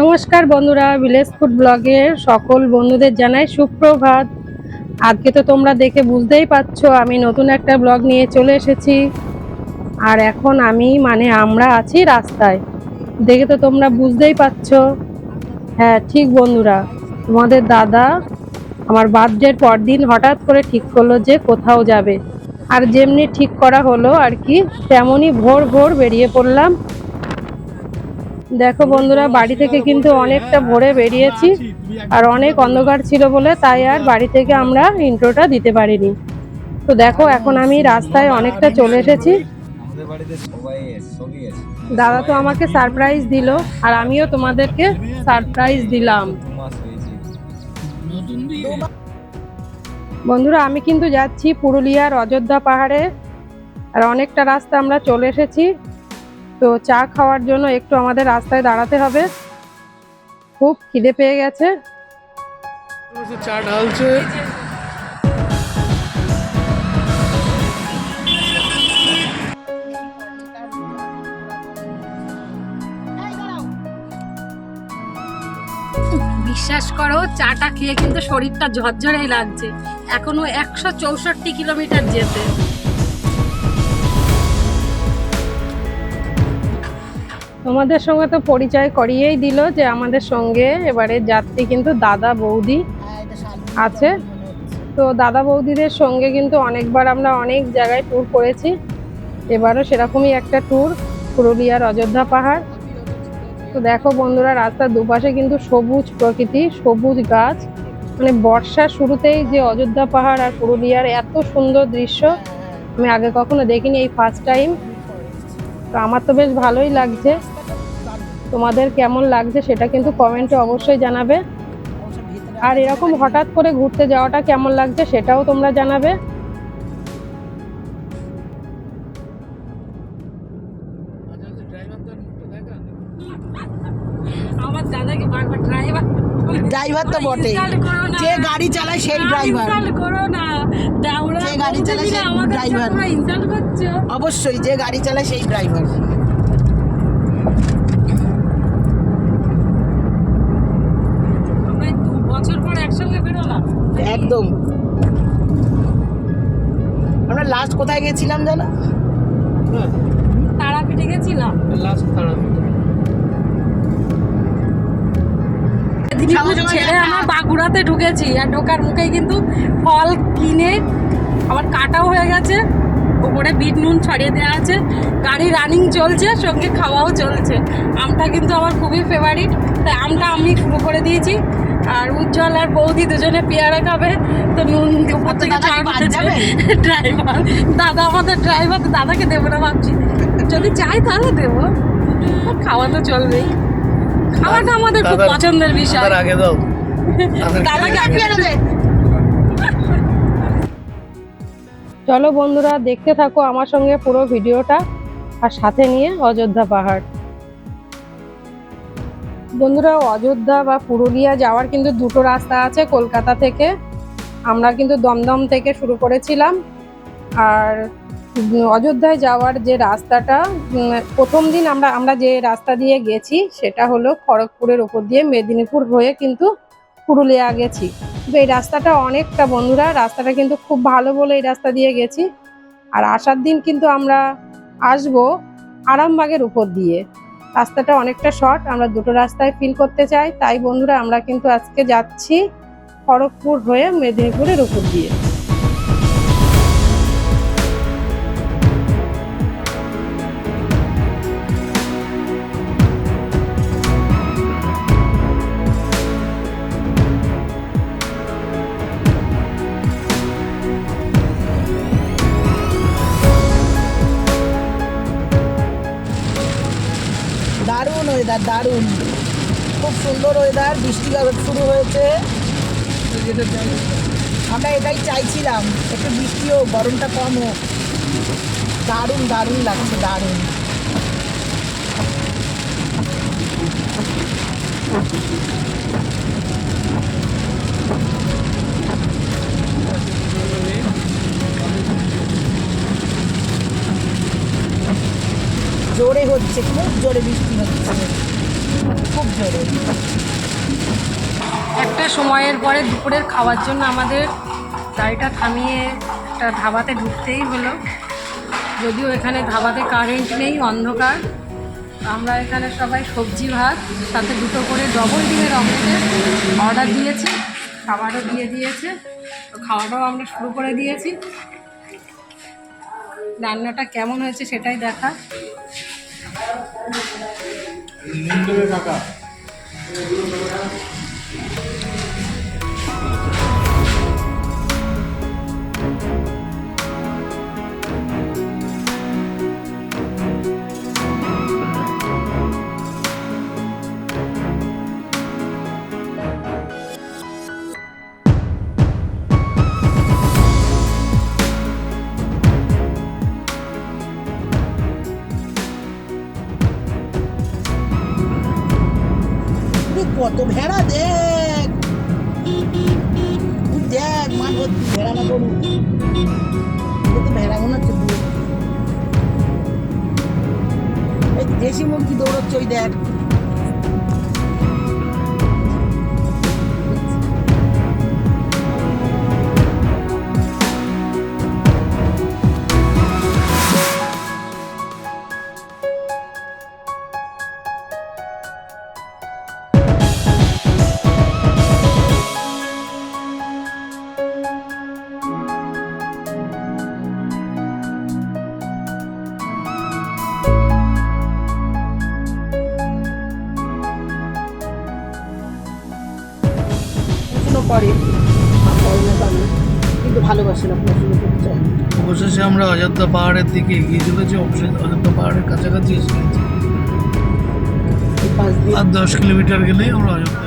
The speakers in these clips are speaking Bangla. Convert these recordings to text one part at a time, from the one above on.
নমস্কার বন্ধুরা ভিলেজ ফুড ব্লগের সকল বন্ধুদের জানাই সুপ্রভাত। আজকে তো তোমরা দেখে বুঝতেই পারছ, আমি নতুন একটা ব্লগ নিয়ে চলে এসেছি। আর এখন আমি মানে আমরা আছি রাস্তায়। দেখে তো তোমরা বুঝতেই পারছ। হ্যাঁ ঠিক বন্ধুরা, তোমাদের দাদা আমার বার্থডের পর দিন হঠাৎ করে ঠিক করল যে কোথাও যাবে। আর যেমনি ঠিক করা হলো আর কি তেমনই ভোর ভোর বেরিয়ে পড়লাম। দেখো বন্ধুরা, বাড়ি থেকে কিন্তু অনেকটা ভোরে বেরিয়েছি আর অনেক অন্ধকার ছিল বলে তাই আর বাড়ি থেকে আমরা ইন্ট্রোটা দিতে পারিনি। তো দেখো, এখন আমি রাস্তায় অনেকটা চলে এসেছি। দাদা তো আমাকে সারপ্রাইজ দিল আর আমিও তোমাদেরকে সারপ্রাইজ দিলাম। বন্ধুরা, আমি কিন্তু যাচ্ছি পুরুলিয়ার অযোধ্যা পাহাড়ে আর অনেকটা রাস্তা আমরা চলে এসেছি। তো চা খাওয়ার জন্য একটু আমাদের রাস্তায় দাঁড়াতে হবে। খুব খিদে পেয়ে গেছে। চা ঢালছে। বিশ্বাস করো চাটা খেয়ে কিন্তু শরীরটা ঝরঝরেই লাগছে। এখনও একশো চৌষট্টি কিলোমিটার যেতে। তোমাদের সঙ্গে তো পরিচয় করিয়েই দিল যে আমাদের সঙ্গে এবারে যাত্রী কিন্তু দাদা বৌদি আছে। তো দাদা বৌদিদের সঙ্গে কিন্তু অনেকবার আমরা অনেক জায়গায় ট্যুর করেছি। এবারও সেরকমই একটা ট্যুর পুরুলিয়ার অযোধ্যা পাহাড়। তো দেখো বন্ধুরা, রাস্তার দুপাশে কিন্তু সবুজ প্রকৃতি, সবুজ গাছ। মানে বর্ষার শুরুতেই যে অযোধ্যা পাহাড় আর পুরুলিয়ার এত সুন্দর দৃশ্য, আমি আগে কখনো দেখিনি এই ফার্স্ট টাইম তো আমার তো বেশ ভালোই লাগছে। তোমাদের কেমন লাগছে সেটা কিন্তু কমেন্টে অবশ্যই জানাবে। আর এরকম হঠাৎ করে ঘুরতে যাওয়াটা কেমন লাগছে সেটাও তোমরা জানাবে। ড্রাইভার ড্রাইভার তো বটে যে গাড়ি চালায় সেই ড্রাইভার যে গাড়ি চালায় সেই করছ। অবশ্যই যে গাড়ি চালায় সেই ড্রাইভার আমরা এই দু বছর পর একসঙ্গে বেরোলাম একদম। আমরা লাস্ট কোথায় গেছিলাম জানো? তারাপীঠে গেছিলাম। লাস্ট তারা সঙ্গে সঙ্গে ছেড়ে দেখা। আমার বাঁকুড়াতে ঢুকেছি আর ঢোকার মুখেই কিন্তু ফল কিনে আবার কাটাও হয়ে গেছে। উপরে বিট নুন ছড়িয়ে দেওয়া আছে। গাড়ি রানিং চলছে সঙ্গে খাওয়াও চলছে। আমটা কিন্তু আমার খুবই ফেভারিট তাই আমটা আমি শুরু করে দিয়েছি। আর উজ্জ্বল আর বৌদি দুজনে পেয়ারা খাবে তো নুন উপর থেকে? ড্রাইভার দাদা আমাদের ড্রাইভার তো দাদাকে দেবো না ভাবছি। যদি চাই তাহলে দেবো। খাওয়া তো চলবেই। খাওয়াটা আমাদের খুব পছন্দের বিষয়। আগে দাও। দাদাকে আগে চলো বন্ধুরা দেখতে থাকো আমার সঙ্গে পুরো ভিডিওটা আর সাথে নিয়ে অযোধ্যা পাহাড়। বন্ধুরা, অযোধ্যা বা পুরুলিয়া যাওয়ার কিন্তু দুটো রাস্তা আছে কলকাতা থেকে। আমরা কিন্তু দমদম থেকে শুরু করেছিলাম। আর অযোধ্যায় যাওয়ার যে রাস্তাটা প্রথম দিন আমরা আমরা যে রাস্তা দিয়ে গেছি সেটা হলো খড়গপুরের উপর দিয়ে মেদিনীপুর হয়ে কিন্তু পুরুলিয়া গেছি। তো এই রাস্তাটা অনেকটা বন্ধুরা, রাস্তাটা কিন্তু খুব ভালো বলে এই রাস্তা দিয়ে গেছি। আর আসার দিন কিন্তু আমরা আসব আরামবাগের উপর দিয়ে। রাস্তাটা অনেকটা শর্ট আমরা দুটো রাস্তায় ফিল করতে চাই। তাই বন্ধুরা, আমরা কিন্তু আজকে যাচ্ছি খড়গপুর হয়ে মেদিনীপুরের উপর দিয়ে। ওয়েদার দারুণ। খুব সুন্দর ওয়েদার বৃষ্টি শুরু হয়েছে। আমরা এটাই চাইছিলাম, একটু বৃষ্টি হোক, গরমটা কম হোক। দারুণ দারুণ লাগছে, দারুণ। জোরে হচ্ছে খুব জোরে বৃষ্টি হচ্ছে। খুব জোরে। একটা সময়ের পরে দুপুরের খাওয়ার জন্য আমাদের গাড়িটা থামিয়ে একটা ধাবাতে ঢুকতেই হলো। যদিও এখানে ধাবাতে কারেন্ট নেই, অন্ধকার। আমরা এখানে সবাই সবজি, ভাত, সাথে দুটো করে ডবল ডিমের অমলেটের অর্ডার দিয়েছি, খাবারও দিয়ে দিয়েছে। তো খাওয়াটাও আমরা শুরু করে দিয়েছি। রান্নাটা কেমন হয়েছে সেটাই দেখা। এ ভেড়া দেখ। দেখ মান ভর্তি ভেড়া না গরু ভেড়া মনে হচ্ছে। দেশি মুরগি দৌড়চ্ছে, ওই দেখ। অবশেষে আমরা অযোধ্যা পাহাড়ের দিকে এগিয়ে চলেছি অবশেষে অযোধ্যা পাহাড়ের কাছাকাছি এসে গেছি। আর দশ কিলোমিটার গেলেই আমরা অযোধ্যা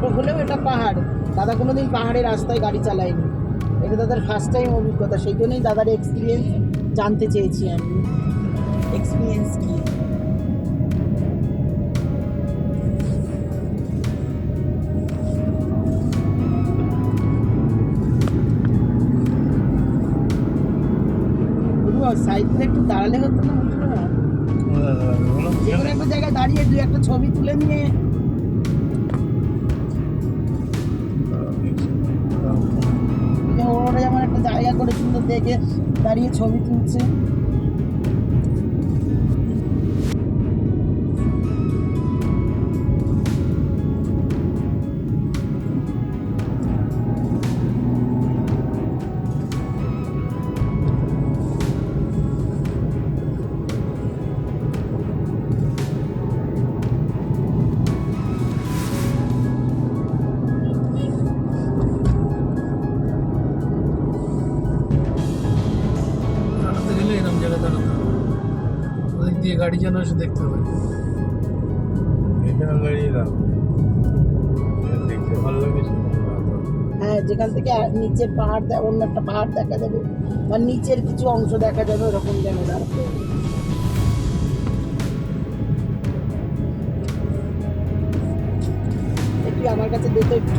ছোট হলেও এটা পাহাড়। দাদা কোনোদিন পাহাড়ে রাস্তায় গাড়ি চালায়নি। এটা দাদার ফার্স্ট টাইম অভিজ্ঞতা সেই জন্যই দাদার এক্সপিরিয়েন্স জানতে চেয়েছি আমি। এক্সপিরিয়েন্স কি? সাইড থেকে একটু দাঁড়ালে হতো না যে কোনো একটা জায়গায় দাঁড়িয়ে দুই একটা ছবি তুলে নিয়ে করে সুন্দর দেখে দাঁড়িয়ে ছবি তুলছে। গাড়ি যেন এসে দেখতে এখানে দাঁড়িয়ে দাও দেখতে ভালো হ্যাঁ যেখান থেকে আর নিচের পাহাড় অন্য একটা পাহাড় দেখা যাবে বা নিচের কিছু অংশ দেখা যাবে ওরকম যেন। একটু আমার কাছে দে তো একটু।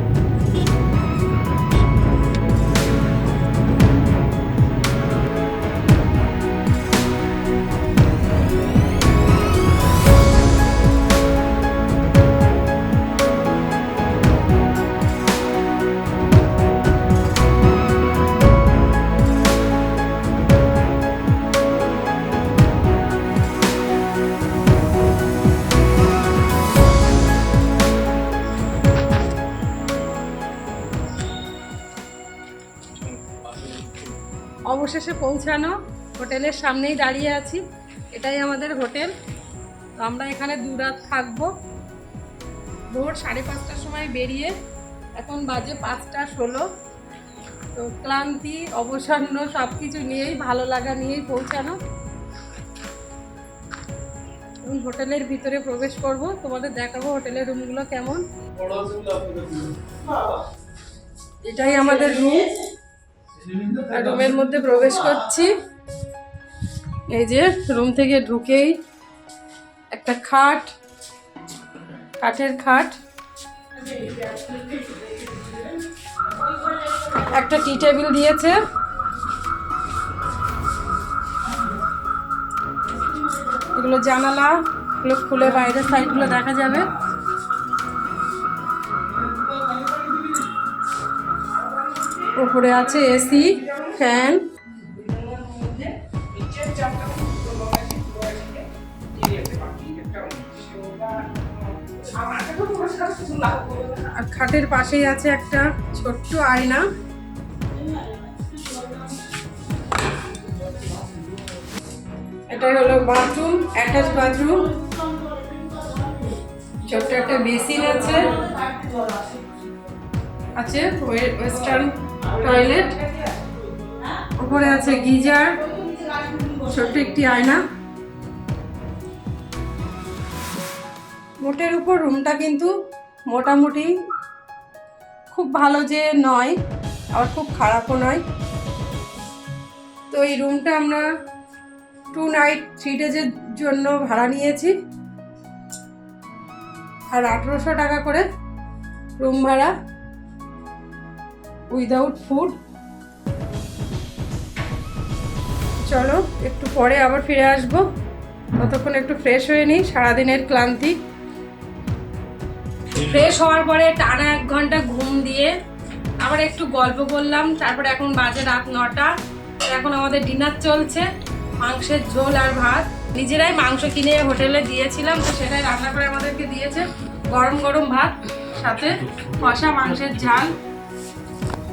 এসে পৌঁছানো। হোটেলের সামনেই দাঁড়িয়ে আছি। এটাই আমাদের হোটেল। তো আমরা এখানে দু রাত থাকব। ভোর সাড়ে পাঁচটার সময় বেরিয়ে এখন বাজে পাঁচটা ষোলো। তো ক্লান্তি অবসন্ন সব কিছু নিয়েই ভালো লাগা নিয়েই পৌঁছানো। এখন হোটেলের ভিতরে প্রবেশ করব। তোমাদের দেখাবো হোটেলের রুমগুলো কেমন। এটাই আমাদের রুম। রুমের মধ্যে প্রবেশ করছি। এই যে রুম থেকে ঢুকেই একটা খাট, কাঠের খাট, একটা টি টেবিল দিয়েছে। এগুলো জানালা, এগুলো খুলে বাইরের সাইডগুলো দেখা যাবে। উপরে আছে এসি ফ্যান আর খাটের পাশেই আছে একটা ছোট্ট আয়না। এটাই হলো বাথরুম অ্যাটাচ বাথরুম ছোট্ট একটা বেসিন আছে। আছে ওয়েস্টার্ন টয়লেট। উপরে আছে গিজার। ছোট্ট একটি আয়না। মোটের উপর রুমটা কিন্তু মোটামুটি খুব ভালো যে নয়, আবার খুব খারাপও নয়। তো এই রুমটা আমরা টু নাইট থ্রি ডেজের জন্য ভাড়া নিয়েছি। আর আঠেরোশো টাকা করে রুম ভাড়া। Without food. চলো একটু পরে আবার ফিরে আসব। ততক্ষণ একটু ফ্রেশ হয়ে নিই সারাদিনের ক্লান্তি। ফ্রেশ হওয়ার পরে টানা এক ঘণ্টা ঘুম দিয়ে আবার একটু গল্প করলাম। তারপরে এখন বাজে রাত নটা। এখন আমাদের ডিনার চলছে মাংসের ঝোল আর ভাত। নিজেরাই মাংস কিনে হোটেলে দিয়েছিলাম তো সেটাই রান্না করে আমাদেরকে দিয়েছে। গরম গরম ভাত সাথে কষা মাংসের ঝাল।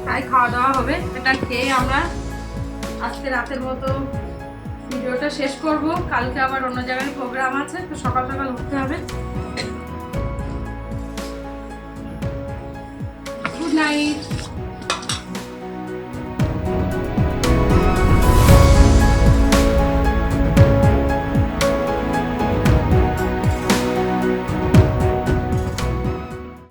তাই খাওয়া দাওয়া হবে। এটা খেয়ে আমরা আজকে রাতের মতো ভিডিওটা শেষ করব। কালকে আবার অন্য জায়গায় প্রোগ্রাম আছে, তো সকাল সকাল উঠতে হবে। Good night